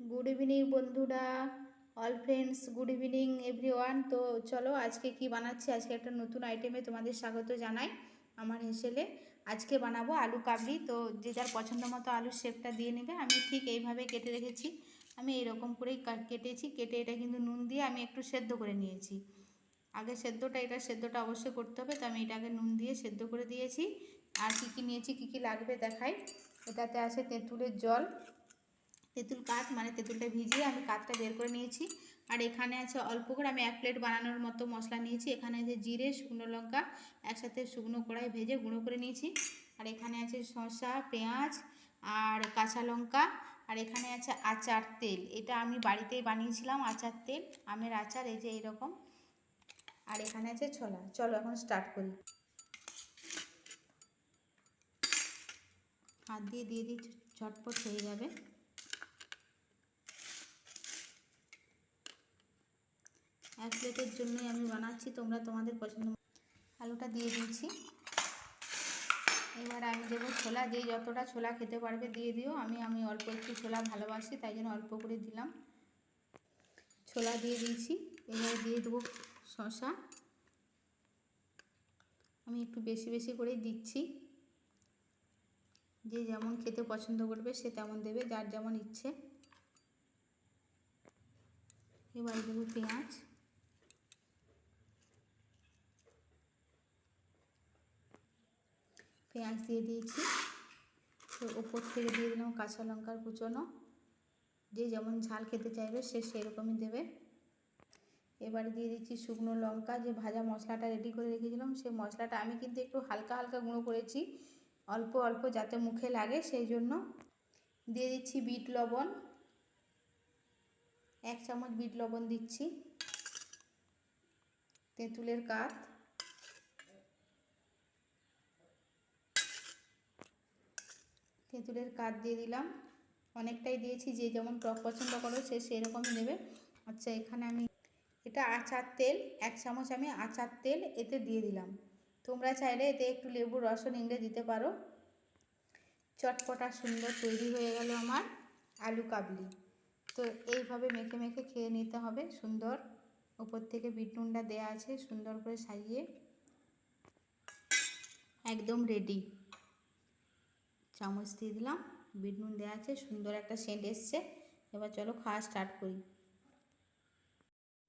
Good evening বন্ধুরা all friends good evening everyone তো চলো, আজকে কি বানাচ্ছি? আজকে একটা নতুন আইটেমে তোমাদের স্বাগত জানাই আমার হেসেলে আজকে বানাবো আলু কাবলি। তো যে যার পছন্দ মতো আলুর শেপটা দিয়ে নেবে, আমি ঠিক এইভাবে কেটে রেখেছি। আমি এইরকম করেই কেটেছি। কেটে এটা কিন্তু নুন দিয়ে আমি একটু সেদ্ধ করে নিয়েছি। আগে সেদ্ধটা, এটা সেদ্ধটা অবশ্যই করতে হবে। তো আমি এটাকে নুন দিয়ে সেদ্ধ করে দিয়েছি। আর কী কী নিয়েছি, কী কী লাগবে দেখাই। এটাতে আছে তেঁতুলের জল তেঁতুল কাঠ মানে তেঁতুলটা ভিজিয়ে আমি কাঠটা বের করে নিয়েছি। আর এখানে আছে অল্প করে আমি এক প্লেট বানানোর মতো মশলা নিয়েছি। এখানে আছে জিরে, শুকনো লঙ্কা, একসাথে শুকনো কড়াই ভেজে গুঁড়ো করে নিয়েছি। আর এখানে আছে শসা, পেঁয়াজ আর কাঁচা লঙ্কা। আর এখানে আছে আচার তেল। এটা আমি বাড়িতেই বানিয়েছিলাম আচার তেল, আমের আচার, এই যে এইরকম। আর এখানে আছে ছোলা। চলো এখন স্টার্ট করি। হাত দিয়ে দিয়ে দিই, ঝটপট হয়ে যাবে। এক প্লেটের জন্যই আমি বানাচ্ছি, তোমরা তোমাদের পছন্দ আলুটা দিয়ে দিয়েছি। এবার আমি দেবো ছোলা, যেই যতটা ছোলা খেতে পারবে দিয়ে দিও। আমি আমি অল্প একটু ছোলা ভালোবাসি, তাই জন্য অল্প করে দিলাম। ছোলা দিয়ে দিয়েছি। এবার দিয়ে দেবো শশা আমি একটু বেশি বেশি করেই দিচ্ছি। যে যেমন খেতে পছন্দ করবে, সে তেমন দেবে, যার যেমন ইচ্ছে। এবার দেবো পেঁয়াজ। পেঁয়াজ দিয়ে দিয়েছি। তো ওপর থেকে দিয়ে দিলাম কাঁচা লঙ্কার কুচনো। যে যেমন ঝাল খেতে চাইবে সে সেরকমই দেবে। এবারে দিয়ে দিচ্ছি শুকনো লঙ্কা। যে ভাজা মশলাটা রেডি করে রেখেছিলাম সেই মশলাটা আমি কিন্তু একটু হালকা হালকা গুঁড়ো করেছি। অল্প অল্প যাতে মুখে লাগে সেই জন্য। দিয়ে দিচ্ছি বিট লবণ। এক চামচ বিট লবণ দিচ্ছি। তেঁতুলের কাঠ। তেঁতুলের কাঠ দিয়ে দিলাম। অনেকটাই দিয়েছি, যে যেমন টক পছন্দ করো, সে সেরকমই দেবে। আচ্ছা এখানে আমি এটা আচার তেল, এক চামচ আমি আচার তেল এতে দিয়ে দিলাম। তোমরা চাইলে এতে একটু লেবুর রসও নিংড়ে দিতে পারো। চটপটা সুন্দর তৈরি হয়ে গেল আমার আলু কাবলি। তো এইভাবে মেখে মেখে খেয়ে নিতে হবে, সুন্দর। ওপর থেকে বিট নুনটা দেওয়া আছে, সুন্দর করে সাজিয়ে। একদম রেডি চামচ দিয়ে দিলাম। বিট নুন দেওয়া আছে, সুন্দর একটা সেন্ট এসছে। এবার চলো খাওয়া স্টার্ট করি।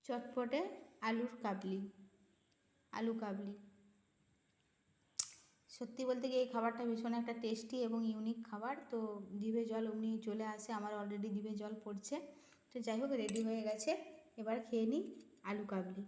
চটপটে আলুর কাবলি, আলু কাবলি। সত্যি বলতে গিয়ে এই খাবারটা ভীষণ একটা টেস্টি এবং ইউনিক খাবার। তো জিভে জল অমনি চলে আসে, আমার অলরেডি জিভে জল পড়ছে। তো যাই হোক রেডি হয়ে গেছে। এবার খেয়ে নিই আলু কাবলি।